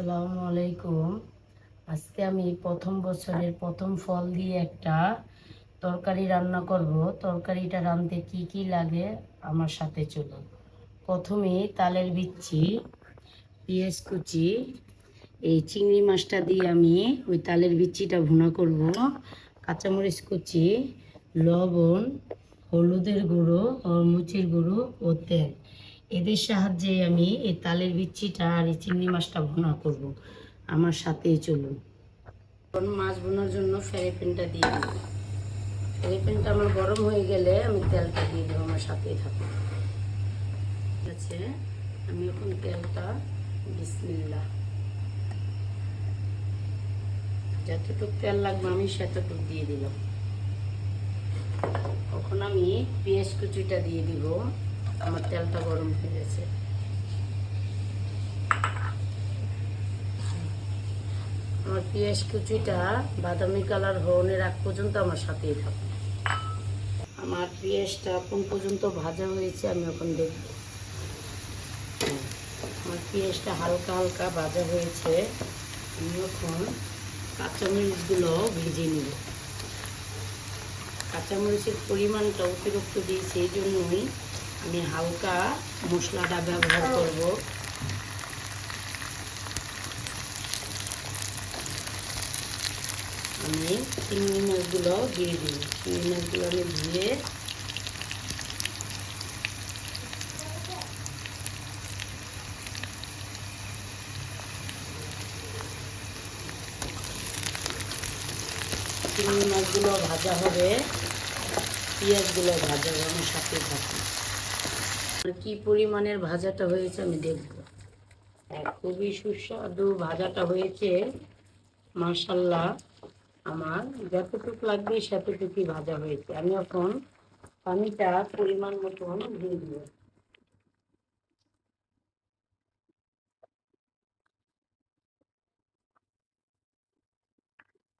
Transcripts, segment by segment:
আসসালামু আলাইকুম। আজকে আমি প্রথম বছরের প্রথম ফল দিয়ে একটা তরকারি রান্না করব। তরকারিটা রাঁধতে কি কি লাগে আমার সাথে চলো প্রথমে তালের বিচ্ছি পেঁয়াজ কুচি, এই চিংড়ি মাছটা দিয়ে আমি ওই তালের বিচ্ছিটা ভুনা করব। কাঁচামরিচ কুচি, লবণ, হলুদের গুঁড়ো মুচির গুঁড়ো ও তেল। এদের সাহায্যে আমি এই তালের বিচ্ছিটা আর এই চিংড়ি মাছটা ভুনা করব। আমার সাথেই চলুন। মাছ ভুনার জন্য ফ্রাই প্যানটা দিয়ে দেবো ফ্রাই প্যানটা আমার গরম হয়ে গেলে আমি তেলটা দিয়ে দেবো, আমার সাথেই থাকব ঠিক আছে, আমি এখন তেলটা বিসমিল্লা যতটুকু তেল লাগবে আমি সেতটুকু দিয়ে দিলাম। এখন আমি পেঁয়াজ কুচিটা দিয়ে দিব। আমার তেলটা গরম হয়ে গেছে। আমার পেঁয়াজ কুচিটা বাদামি কালার হওয়ার আগ পর্যন্ত আমার সাথেই থাকবে। আমার পেঁয়াজটা কোন পর্যন্ত ভাজা হয়েছে, আমি এখন দেখব। আমার পেঁয়াজটা হালকা হালকা ভাজা হয়েছে, আমি এখন কাঁচামরিচগুলো ভেজে নেব। কাঁচামরিচের পরিমাণটা অতিরিক্ত দিই সেই জন্যই আমি হালকা মশলাটা ব্যবহার করব। আমি চিংড়ি মাছগুলো দিয়ে দিই চিংড়ি মাছগুলো আমি ধুয়ে চিংড়ি মাছগুলো ভাজা হবে, পেঁয়াজগুলো ভাজা হবে, আমি সাথে থাকে কি পরিমাণের ভাজাটা হয়েছে আমি দেখব। খুবই সুস্বাদু ভাজাটা হয়েছে মার্শাল্লাহ আমার যতটুকু লাগবে সেতটুকুই ভাজা হয়েছে। আমি এখন পানিটা পরিমাণ মতন দিয়ে দিব।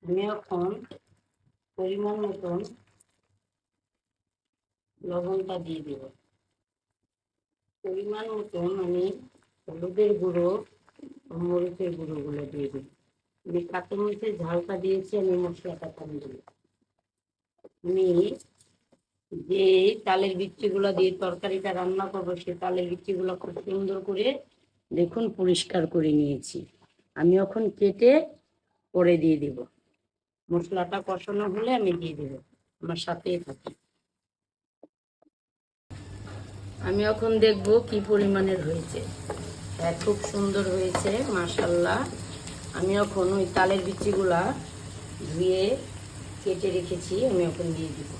আমি এখন পরিমাণ মতন লবণটা দিয়ে দেব। পরিমাণ মতন আমি হলুদের গুঁড়ো মরিচের গুঁড়োগুলো দিয়ে দেব। আমি কাঁচা মরিচের ঝালটা দিয়েছি, আমি মশলাটা কম দেব। আমি যে তালের বিচ্ছিগুলো দিয়ে তরকারিটা রান্না করব, সে তালের বিচ্ছিগুলো খুব সুন্দর করে দেখুন পরিষ্কার করে নিয়েছি। আমি এখন কেটে পরে দিয়ে দিব। মশলাটা কষানো হলে আমি দিয়ে দেবো। আমার সাথেই থাকি আমি এখন দেখব কি পরিমাণের হয়েছে। হ্যাঁ খুব সুন্দর হয়েছে মাশাল্লাহ আমি এখন ওই তালের বিচিগুলা ধুয়ে কেটে রেখেছি, আমি এখন দিয়ে দিব।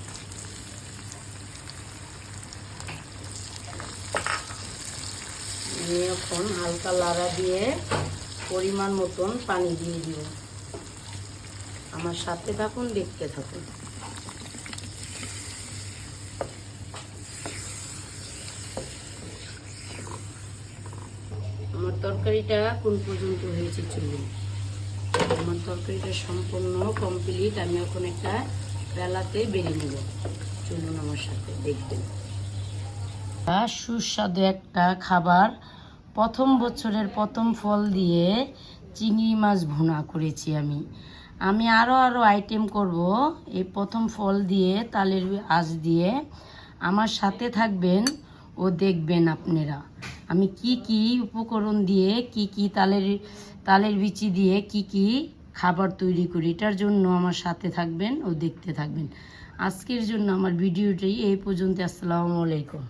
আমি এখন হালকা লাড়া দিয়ে পরিমাণ মতন পানি দিয়ে দিব। আমার সাথে থাকুন, দেখতে থাকুন আমার তরকারিটা কোন পর্যন্ত হয়েছে চলুন। আমার তরকারিটা সম্পূর্ণ কমপ্লিট আমি এখন একটা বেলাতে বেরিয়ে নেব। চলুন আমার সাথে দেখবেন সুস্বাদু একটা খাবার। প্রথম বছরের প্রথম ফল দিয়ে চিংড়ি মাছ ভুনা করেছি আমি। আমি আরও আরও আইটেম করব। এই প্রথম ফল দিয়ে তালের আঁচ দিয়ে। আমার সাথে থাকবেন ও দেখবেন আপনারা। আমি কি কি উপকরণ দিয়ে, কি কি তালের তালের বিচি দিয়ে কি কি খাবার তৈরি করি, এটার জন্য আমার সাথে থাকবেন ও দেখতে থাকবেন। আজকের জন্য আমার ভিডিওটি এই পর্যন্ত। আসসালামু আলাইকুম।